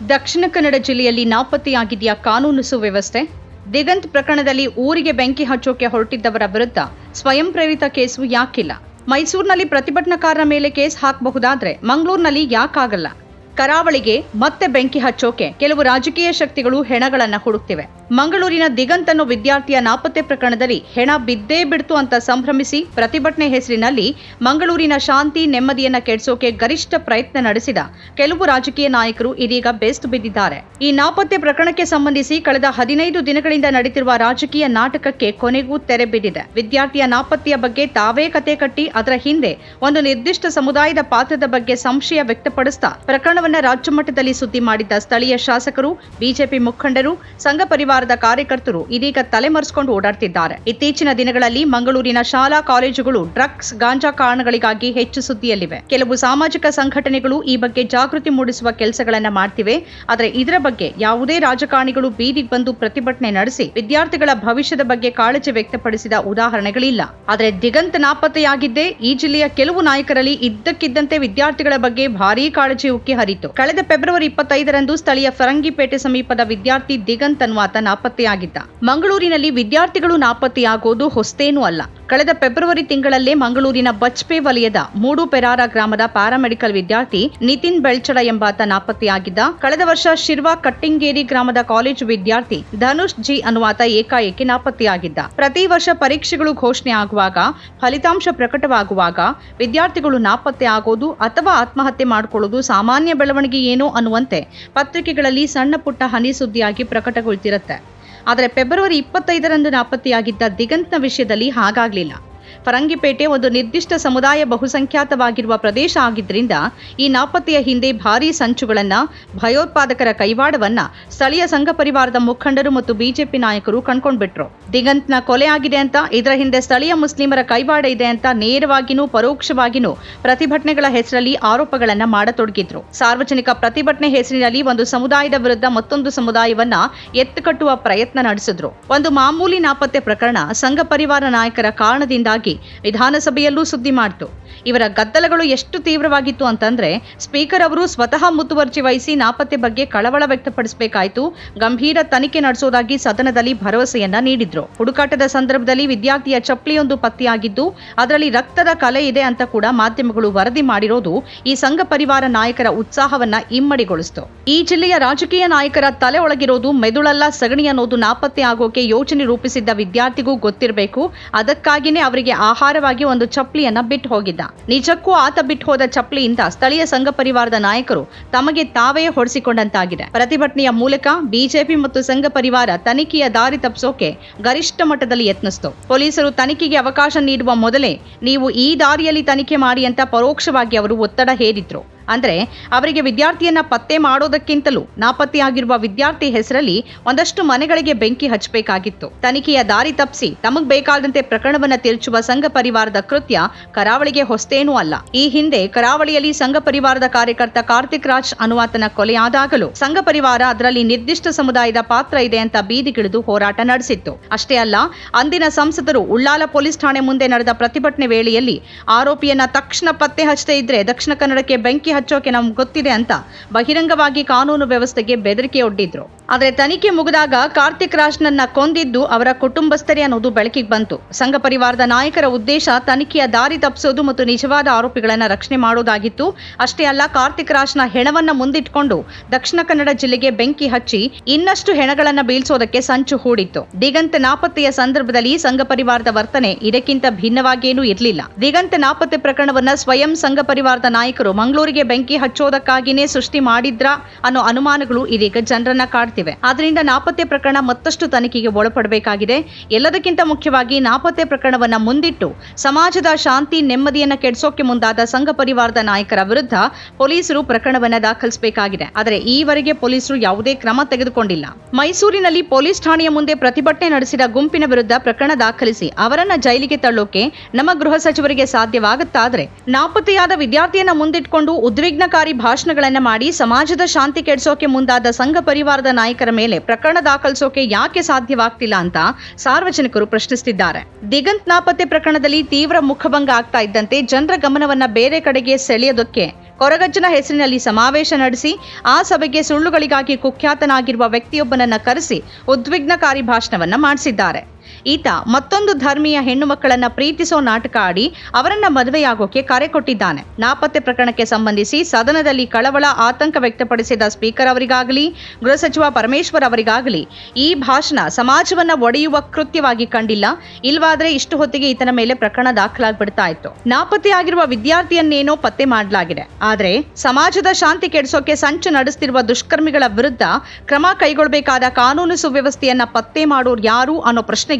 ದಕ್ಷಿಣ ಕನ್ನಡ ಜಿಲ್ಲೆಯಲ್ಲಿ ನಾಪತ್ತೆಯಾಗಿದೆಯಾ ಕಾನೂನು ಸುವ್ಯವಸ್ಥೆ? ದಿಗಂತ್ ಪ್ರಕರಣದಲ್ಲಿ ಊರಿಗೆ ಬೆಂಕಿ ಹಚ್ಚೋಕೆ ಹೊರಟಿದ್ದವರ ವಿರುದ್ಧ ಸ್ವಯಂ ಪ್ರೇರಿತ ಕೇಸು ಯಾಕಿಲ್ಲ? ಮೈಸೂರಿನಲ್ಲಿ ಪ್ರತಿಭಟನಾಕಾರರ ಮೇಲೆ ಕೇಸ್ ಹಾಕಬಹುದಾದ್ರೆ ಮಂಗಳೂರಿನಲ್ಲಿ ಯಾಕಾಗಲ್ಲ? ಕರಾವಳಿಗೆ ಮತ್ತೆ ಬೆಂಕಿ ಹಚ್ಚೋಕೆ ಕೆಲವು ರಾಜಕೀಯ ಶಕ್ತಿಗಳು ಹೆಣಗಳನ್ನ ಹುಡುಕ್ತಿವೆ. ಮಂಗಳೂರಿನ ದಿಗಂತ್ ಅನ್ನೋ ವಿದ್ಯಾರ್ಥಿಯ ನಾಪತ್ತೆ ಪ್ರಕರಣದಲ್ಲಿ ಹೆಣ ಬಿದ್ದೇ ಬಿಡ್ತು ಅಂತ ಸಂಭ್ರಮಿಸಿ ಪ್ರತಿಭಟನೆ ಹೆಸರಿನಲ್ಲಿ ಮಂಗಳೂರಿನ ಶಾಂತಿ ನೆಮ್ಮದಿಯನ್ನ ಕೆಡಿಸೋಕೆ ಗರಿಷ್ಠ ಪ್ರಯತ್ನ ನಡೆಸಿದ ಕೆಲವು ರಾಜಕೀಯ ನಾಯಕರು ಇದೀಗ ಬೇಸ್ತು ಬಿದ್ದಿದ್ದಾರೆ. ಈ ನಾಪತ್ತೆ ಪ್ರಕರಣಕ್ಕೆ ಸಂಬಂಧಿಸಿ ಕಳೆದ ಹದಿನೈದು ದಿನಗಳಿಂದ ನಡೆದಿರುವ ರಾಜಕೀಯ ನಾಟಕಕ್ಕೆ ಕೊನೆಗೂ ತೆರೆ ಬಿದ್ದಿದೆ. ವಿದ್ಯಾರ್ಥಿಯ ನಾಪತ್ತೆಯ ಬಗ್ಗೆ ತಾವೇ ಕತೆ ಕಟ್ಟಿ ಅದರ ಹಿಂದೆ ಒಂದು ನಿರ್ದಿಷ್ಟ ಸಮುದಾಯದ ಪಾತ್ರದ ಬಗ್ಗೆ ಸಂಶಯ ವ್ಯಕ್ತಪಡಿಸ್ತಾ ಪ್ರಕರಣವನ್ನ ರಾಜ್ಯ ಮಟ್ಟದಲ್ಲಿ ಸುದ್ದಿ ಮಾಡಿದ್ದ ಸ್ಥಳೀಯ ಶಾಸಕರು, ಬಿಜೆಪಿ ಮುಖಂಡರು, ಸಂಘ ಪರಿವಾರದ ಕಾರ್ಯಕರ್ತರು ಇದೀಗ ತಲೆಮರೆಸಿಕೊಂಡು ಓಡಾಡ್ತಿದ್ದಾರೆ. ಇತ್ತೀಚಿನ ದಿನಗಳಲ್ಲಿ ಮಂಗಳೂರಿನ ಶಾಲಾ ಕಾಲೇಜುಗಳು ಡ್ರಗ್ಸ್, ಗಾಂಜಾ ಕಾರಣಗಳಿಗಾಗಿ ಹೆಚ್ಚು ಸುದ್ದಿಯಲ್ಲಿವೆ. ಕೆಲವು ಸಾಮಾಜಿಕ ಸಂಘಟನೆಗಳು ಈ ಬಗ್ಗೆ ಜಾಗೃತಿ ಮೂಡಿಸುವ ಕೆಲಸಗಳನ್ನ ಮಾಡ್ತಿವೆ. ಆದರೆ ಇದರ ಬಗ್ಗೆ ಯಾವುದೇ ರಾಜಕಾರಣಿಗಳು ಬೀದಿಗೆ ಬಂದು ಪ್ರತಿಭಟನೆ ನಡೆಸಿ ವಿದ್ಯಾರ್ಥಿಗಳ ಭವಿಷ್ಯದ ಬಗ್ಗೆ ಕಾಳಜಿ ವ್ಯಕ್ತಪಡಿಸಿದ ಉದಾಹರಣೆಗಳಿಲ್ಲ. ಆದರೆ ದಿಗಂತ ನಾಪತ್ತೆಯಾಗಿದ್ದೇ ಈ ಜಿಲ್ಲೆಯ ಕೆಲವು ನಾಯಕರಲ್ಲಿ ಇದ್ದಕ್ಕಿದ್ದಂತೆ ವಿದ್ಯಾರ್ಥಿಗಳ ಬಗ್ಗೆ ಭಾರೀ ಕಾಳಜಿ ಉಕ್ಕಿ ಕಳೆದ ಫೆಬ್ರವರಿ ಇಪ್ಪತ್ತೈದರಂದು ಸ್ಥಳೀಯ ಫರಂಗಿಪೇಟೆ ಸಮೀಪದ ವಿದ್ಯಾರ್ಥಿ ದಿಗಂತ್ ಅನ್ನುವಾತ ನಾಪತ್ತೆಯಾಗಿದ್ದ. ಮಂಗಳೂರಿನಲ್ಲಿ ವಿದ್ಯಾರ್ಥಿಗಳು ನಾಪತ್ತೆಯಾಗೋದು ಹೊಸ್ತೇನೂ ಅಲ್ಲ. ಕಳೆದ ಫೆಬ್ರವರಿ ತಿಂಗಳಲ್ಲೇ ಮಂಗಳೂರಿನ ಬಚ್ಪೆ ವಲಯದ ಮೂಡು ಪೆರಾರ ಗ್ರಾಮದ ಪ್ಯಾರಾಮೆಡಿಕಲ್ ವಿದ್ಯಾರ್ಥಿ ನಿತಿನ್ ಬೆಳ್ಚಡ ಎಂಬಾತ ನಾಪತ್ತೆಯಾಗಿದ್ದ ಕಳೆದ ವರ್ಷ ಶಿರ್ವಾ ಕಟ್ಟಿಂಗೇರಿ ಗ್ರಾಮದ ಕಾಲೇಜು ವಿದ್ಯಾರ್ಥಿ ಧನುಷ್ ಜಿ ಅನ್ನುವಾತ ಏಕಾಏಕಿ ನಾಪತ್ತೆಯಾಗಿದ್ದ. ಪ್ರತಿ ವರ್ಷ ಪರೀಕ್ಷೆಗಳು ಘೋಷಣೆ ಆಗುವಾಗ, ಫಲಿತಾಂಶ ಪ್ರಕಟವಾಗುವಾಗ ವಿದ್ಯಾರ್ಥಿಗಳು ನಾಪತ್ತೆ ಆಗೋದು ಅಥವಾ ಆತ್ಮಹತ್ಯೆ ಮಾಡಿಕೊಳ್ಳುವುದು ಸಾಮಾನ್ಯ ಬೆಳವಣಿಗೆ ಏನೋ ಅನ್ನುವಂತೆ ಪತ್ರಿಕೆಗಳಲ್ಲಿ ಸಣ್ಣ ಪುಟ್ಟ ಹನಿ ಸುದ್ದಿಯಾಗಿ ಪ್ರಕಟಗೊಳ್ತಿರುತ್ತೆ. ಆದರೆ ಫೆಬ್ರವರಿ ಇಪ್ಪತ್ತೈದರಂದು ನಾಪತ್ತೆಯಾಗಿದ್ದ ದಿಗಂತ್ನ ವಿಷಯದಲ್ಲಿ ಹಾಗಾಗಲಿಲ್ಲ. ಫರಂಗಿಪೇಟೆ ಒಂದು ನಿರ್ದಿಷ್ಟ ಸಮುದಾಯ ಬಹುಸಂಖ್ಯಾತವಾಗಿರುವ ಪ್ರದೇಶ ಆಗಿದ್ದರಿಂದ ಈ ನಾಪತ್ತೆಯ ಹಿಂದೆ ಭಾರೀ ಸಂಚುಗಳನ್ನು, ಭಯೋತ್ಪಾದಕರ ಕೈವಾಡವನ್ನ ಸ್ಥಳೀಯ ಸಂಘ ಪರಿವಾರದ ಮುಖಂಡರು ಮತ್ತು ಬಿಜೆಪಿ ನಾಯಕರು ಕಣ್ಕೊಂಡ್ಬಿಟ್ರು. ದಿಗಂತ್ನ ಕೊಲೆ ಆಗಿದೆ ಅಂತ, ಇದರ ಹಿಂದೆ ಸ್ಥಳೀಯ ಮುಸ್ಲಿಮರ ಕೈವಾಡ ಇದೆ ಅಂತ ನೇರವಾಗಿನೂ ಪರೋಕ್ಷವಾಗಿನೂ ಪ್ರತಿಭಟನೆಗಳ ಹೆಸರಲ್ಲಿ ಆರೋಪಗಳನ್ನು ಮಾಡತೊಡಗಿದ್ರು. ಸಾರ್ವಜನಿಕ ಪ್ರತಿಭಟನೆ ಹೆಸರಿನಲ್ಲಿ ಒಂದು ಸಮುದಾಯದ ವಿರುದ್ಧ ಮತ್ತೊಂದು ಸಮುದಾಯವನ್ನ ಎತ್ತುಕಟ್ಟುವ ಪ್ರಯತ್ನ ನಡೆಸಿದ್ರು. ಒಂದು ಮಾಮೂಲಿ ನಾಪತ್ತೆ ಪ್ರಕರಣ ಸಂಘ ಪರಿವಾರ ನಾಯಕರ ಕಾರಣದಿಂದಾಗಿ ವಿಧಾನಸಭೆಯಲ್ಲೂ ಸುದ್ದಿ ಮಾಡಿತು. ಇವರ ಗದ್ದಲಗಳು ಎಷ್ಟು ತೀವ್ರವಾಗಿತ್ತು ಅಂತಂದ್ರೆ ಸ್ಪೀಕರ್ ಅವರು ಸ್ವತಃ ಮುತುವರ್ಜಿ ವಹಿಸಿ ನಾಪತ್ತೆ ಬಗ್ಗೆ ಕಳವಳ ವ್ಯಕ್ತಪಡಿಸಬೇಕಾಯಿತು. ಗಂಭೀರ ತನಿಖೆ ನಡೆಸೋದಾಗಿ ಸದನದಲ್ಲಿ ಭರವಸೆಯನ್ನ ನೀಡಿದ್ರು. ಹುಡುಕಾಟದ ಸಂದರ್ಭದಲ್ಲಿ ವಿದ್ಯಾರ್ಥಿಯ ಚಪ್ಪಲಿಯೊಂದು ಪತ್ತೆಯಾಗಿದ್ದು, ಅದರಲ್ಲಿ ರಕ್ತದ ಕಲೆ ಇದೆ ಅಂತ ಕೂಡ ಮಾಧ್ಯಮಗಳು ವರದಿ ಮಾಡಿರೋದು ಈ ಸಂಘ ಪರಿವಾರ ನಾಯಕರ ಉತ್ಸಾಹವನ್ನ ಇಮ್ಮಡಿಗೊಳಿಸಿತು. ಈ ಜಿಲ್ಲೆಯ ರಾಜಕೀಯ ನಾಯಕರ ತಲೆ ಒಳಗಿರೋದು ಮೆದುಳಲ್ಲ, ಸಗಣಿ ಅನ್ನೋದು ನಾಪತ್ತೆ ಆಗೋಕೆ ಯೋಜನೆ ರೂಪಿಸಿದ್ದ ವಿದ್ಯಾರ್ಥಿಗೂ ಗೊತ್ತಿರಬೇಕು. ಅದಕ್ಕಾಗಿನೇ ಅವರಿಗೆ ಆಹಾರವಾಗಿ ಒಂದು ಚಪ್ಪಲಿಯನ್ನ ಬಿಟ್ಟು ಹೋಗಿದ್ದ. ನಿಜಕ್ಕೂ ಆತ ಬಿಟ್ಟು ಹೋದ ಚಪ್ಪಲಿಯಿಂದ ಸ್ಥಳೀಯ ಸಂಘ ಪರಿವಾರದ ನಾಯಕರು ತಮಗೆ ತಾವೇ ಹೊಡೆಸಿಕೊಂಡಂತಾಗಿದೆ ಪ್ರತಿಭಟನೆಯ ಮೂಲಕ ಬಿಜೆಪಿ ಮತ್ತು ಸಂಘ ಪರಿವಾರ ತನಿಖೆಯ ದಾರಿ ತಪ್ಪಿಸೋಕೆ ಗರಿಷ್ಠ ಮಟ್ಟದಲ್ಲಿ ಯತ್ನಿಸಿತು. ಪೊಲೀಸರು ತನಿಖೆಗೆ ಅವಕಾಶ ನೀಡುವ ಮೊದಲೇ ನೀವು ಈ ದಾರಿಯಲ್ಲಿ ತನಿಖೆ ಮಾಡಿ ಅಂತ ಪರೋಕ್ಷವಾಗಿ ಅವರು ಒತ್ತಡ ಹೇರಿದ್ರು. ಅಂದ್ರೆ ಅವರಿಗೆ ವಿದ್ಯಾರ್ಥಿಯನ್ನ ಪತ್ತೆ ಮಾಡೋದಕ್ಕಿಂತಲೂ ನಾಪತ್ತೆಯಾಗಿರುವ ವಿದ್ಯಾರ್ಥಿ ಹೆಸರಲ್ಲಿ ಒಂದಷ್ಟು ಮನೆಗಳಿಗೆ ಬೆಂಕಿ ಹಚ್ಚಬೇಕಾಗಿತ್ತು. ತನಿಖೆಯ ದಾರಿ ತಪ್ಪಿಸಿ ತಮಗ್ ಬೇಕಾದಂತೆ ಪ್ರಕರಣವನ್ನ ತಿರುಚುವ ಸಂಘ ಪರಿವಾರದ ಕೃತ್ಯ ಕರಾವಳಿಗೆ ಹೊಸ್ತೇನೂ ಅಲ್ಲ. ಈ ಹಿಂದೆ ಕರಾವಳಿಯಲ್ಲಿ ಸಂಘ ಪರಿವಾರದ ಕಾರ್ಯಕರ್ತ ಕಾರ್ತಿಕ್ ರಾಜ್ ಅನುವಾತನ ಕೊಲೆಯಾದಾಗಲೂ ಸಂಘ ಪರಿವಾರ ಅದರಲ್ಲಿ ನಿರ್ದಿಷ್ಟ ಸಮುದಾಯದ ಪಾತ್ರ ಇದೆ ಅಂತ ಬೀದಿಗಿಳಿದು ಹೋರಾಟ ನಡೆಸಿತ್ತು. ಅಷ್ಟೇ ಅಲ್ಲ, ಅಂದಿನ ಸಂಸದರು ಉಳ್ಳಾಲ ಪೊಲೀಸ್ ಠಾಣೆ ಮುಂದೆ ನಡೆದ ಪ್ರತಿಭಟನೆ ವೇಳೆಯಲ್ಲಿ ಆರೋಪಿಯನ್ನ ತಕ್ಷಣ ಪತ್ತೆ ಹಚ್ಚದೇ ಇದ್ರೆ ದಕ್ಷಿಣ ಕನ್ನಡಕ್ಕೆ ಬೆಂಕಿ ಹಚ್ಚೋಕೆ ನಮ್ಗೆ ಗೊತ್ತಿದೆ ಅಂತ ಬಹಿರಂಗವಾಗಿ ಕಾನೂನು ವ್ಯವಸ್ಥೆಗೆ ಬೆದರಿಕೆ ಒಡ್ಡಿದ್ರು. ಆದರೆ ತನಿಖೆ ಮುಗಿದಾಗ ಕಾರ್ತಿಕ್ ರಾಜ್ನನ್ನ ಕೊಂದಿದ್ದು ಅವರ ಕುಟುಂಬಸ್ಥರೇ ಅನ್ನೋದು ಬೆಳಕಿಗೆ ಬಂತು. ಸಂಘ ಪರಿವಾರದ ನಾಯಕರ ಉದ್ದೇಶ ತನಿಖೆಯ ದಾರಿ ತಪ್ಪಿಸೋದು ಮತ್ತು ನಿಜವಾದ ಆರೋಪಿಗಳನ್ನ ರಕ್ಷಣೆ ಮಾಡೋದಾಗಿತ್ತು. ಅಷ್ಟೇ ಅಲ್ಲ, ಕಾರ್ತಿಕ್ ರಾಜ್ನ ಹೆಣವನ್ನ ಮುಂದಿಟ್ಕೊಂಡು ದಕ್ಷಿಣ ಕನ್ನಡ ಜಿಲ್ಲೆಗೆ ಬೆಂಕಿ ಹಚ್ಚಿ ಇನ್ನಷ್ಟು ಹೆಣಗಳನ್ನ ಬೀಳ್ಸೋದಕ್ಕೆ ಸಂಚು ಹೂಡಿತ್ತು. ದಿಗಂತ ನಾಪತ್ತೆಯ ಸಂದರ್ಭದಲ್ಲಿ ಸಂಘ ಪರಿವಾರದ ವರ್ತನೆ ಇದಕ್ಕಿಂತ ಭಿನ್ನವಾಗೇನೂ ಇರಲಿಲ್ಲ. ದಿಗಂತ ನಾಪತ್ತೆ ಪ್ರಕರಣವನ್ನ ಸ್ವಯಂ ಸಂಘ ಪರಿವಾರದ ನಾಯಕರು ಮಂಗಳೂರಿಗೆ ಬೆಂಕಿ ಹಚ್ಚೋದಕ್ಕಾಗಿನೇ ಸೃಷ್ಟಿ ಮಾಡಿದ್ರ ಅನ್ನೋ ಅನುಮಾನಗಳು ಇದೀಗ ಜನರನ್ನ ಕಾಡ್ತಿವೆ ಆದ್ರಿಂದ ನಾಪತ್ತೆ ಪ್ರಕರಣ ಮತ್ತಷ್ಟು ತನಿಖೆಗೆ ಒಳಪಡಬೇಕಾಗಿದೆ. ಎಲ್ಲದಕ್ಕಿಂತ ಮುಖ್ಯವಾಗಿ ನಾಪತ್ತೆ ಪ್ರಕರಣವನ್ನ ಮುಂದಿಟ್ಟು ಸಮಾಜದ ಶಾಂತಿ, ನೆಮ್ಮದಿಯನ್ನ ಕೆಡಿಸೋಕೆ ಮುಂದಾದ ಸಂಘ ಪರಿವಾರದ ನಾಯಕರ ವಿರುದ್ಧ ಪೊಲೀಸರು ಪ್ರಕರಣವನ್ನ ದಾಖಲಿಸಬೇಕಾಗಿದೆ. ಆದರೆ ಈವರೆಗೆ ಪೊಲೀಸರು ಯಾವುದೇ ಕ್ರಮ ತೆಗೆದುಕೊಂಡಿಲ್ಲ. ಮೈಸೂರಿನಲ್ಲಿ ಪೊಲೀಸ್ ಠಾಣೆಯ ಮುಂದೆ ಪ್ರತಿಭಟನೆ ನಡೆಸಿದ ಗುಂಪಿನ ವಿರುದ್ಧ ಪ್ರಕರಣ ದಾಖಲಿಸಿ ಅವರನ್ನ ಜೈಲಿಗೆ ತಳ್ಳೋಕೆ ನಮ್ಮ ಗೃಹ ಸಚಿವರಿಗೆ ಸಾಧ್ಯವಾಗುತ್ತಾದ್ರೆ ನಾಪತ್ತೆಯಾದ ವಿದ್ಯಾರ್ಥಿಯನ್ನ ಮುಂದಿಟ್ಕೊಂಡು ಉದ್ವಿಗ್ನಕಾರಿ ಭಾಷಣಗಳನ್ನ ಮಾಡಿ ಸಮಾಜದ ಶಾಂತಿ ಕೆಡಿಸೋಕೆ ಮುಂದಾದ ಸಂಘ ಪರಿವಾರದ ನಾಯಕರ ಮೇಲೆ ಪ್ರಕರಣ ದಾಖಲಿಸೋಕೆ ಯಾಕೆ ಸಾಧ್ಯವಾಗ್ತಿಲ್ಲ ಅಂತ ಸಾರ್ವಜನಿಕರು ಪ್ರಶ್ನಿಸುತ್ತಿದ್ದಾರೆ ದಿಗಂತ್ ನಾಪತ್ತೆ ಪ್ರಕರಣದಲ್ಲಿ ತೀವ್ರ ಮುಖಭಂಗ ಆಗ್ತಾ ಇದ್ದಂತೆ ಜನರ ಗಮನವನ್ನ ಬೇರೆ ಕಡೆಗೆ ಸೆಳೆಯೋದಕ್ಕೆ ಕೊರಗಜ್ಜನ ಹೆಸರಿನಲ್ಲಿ ಸಮಾವೇಶ ನಡೆಸಿ, ಆ ಸಭೆಗೆ ಸುಳ್ಳುಗಳಿಗಾಗಿ ಕುಖ್ಯಾತನಾಗಿರುವ ವ್ಯಕ್ತಿಯೊಬ್ಬನನ್ನ ಕರೆಸಿ ಉದ್ವಿಗ್ನಕಾರಿ ಭಾಷಣವನ್ನ ಮಾಡಿಸಿದ್ದಾರೆ. ಈತ ಮತ್ತೊಂದು ಧರ್ಮೀಯ ಹೆಣ್ಣು ಮಕ್ಕಳನ್ನ ಪ್ರೀತಿಸೋ ನಾಟಕ ಆಡಿ ಅವರನ್ನ ಮದುವೆಯಾಗೋಕೆ ಕರೆ ಕೊಟ್ಟಿದ್ದಾನೆ. ನಾಪತ್ತೆ ಪ್ರಕರಣಕ್ಕೆ ಸಂಬಂಧಿಸಿ ಸದನದಲ್ಲಿ ಕಳವಳ ಆತಂಕ ವ್ಯಕ್ತಪಡಿಸಿದ ಸ್ಪೀಕರ್ ಅವರಿಗಾಗಲಿ, ಗೃಹ ಸಚಿವ ಪರಮೇಶ್ವರ್ ಅವರಿಗಾಗಲಿ ಈ ಭಾಷಣ ಸಮಾಜವನ್ನ ಒಡೆಯುವ ಕೃತ್ಯವಾಗಿ ಕಂಡಿಲ್ಲ. ಇಲ್ವಾದ್ರೆ ಇಷ್ಟು ಹೊತ್ತಿಗೆ ಈತನ ಮೇಲೆ ಪ್ರಕರಣ ದಾಖಲಾಗ್ಬಿಡ್ತಾ ಇತ್ತು. ನಾಪತ್ತೆಯಾಗಿರುವ ವಿದ್ಯಾರ್ಥಿಯನ್ನೇನೋ ಪತ್ತೆ ಮಾಡಲಾಗಿದೆ. ಆದ್ರೆ ಸಮಾಜದ ಶಾಂತಿ ಕೆಡಿಸೋಕೆ ಸಂಚು ನಡೆಸ್ತಿರುವ ದುಷ್ಕರ್ಮಿಗಳ ವಿರುದ್ಧ ಕ್ರಮ ಕೈಗೊಳ್ಳಬೇಕಾದ ಕಾನೂನು ಸುವ್ಯವಸ್ಥೆಯನ್ನ ಪತ್ತೆ ಮಾಡೋರು ಯಾರು ಅನ್ನೋ ಪ್ರಶ್ನೆಗೆ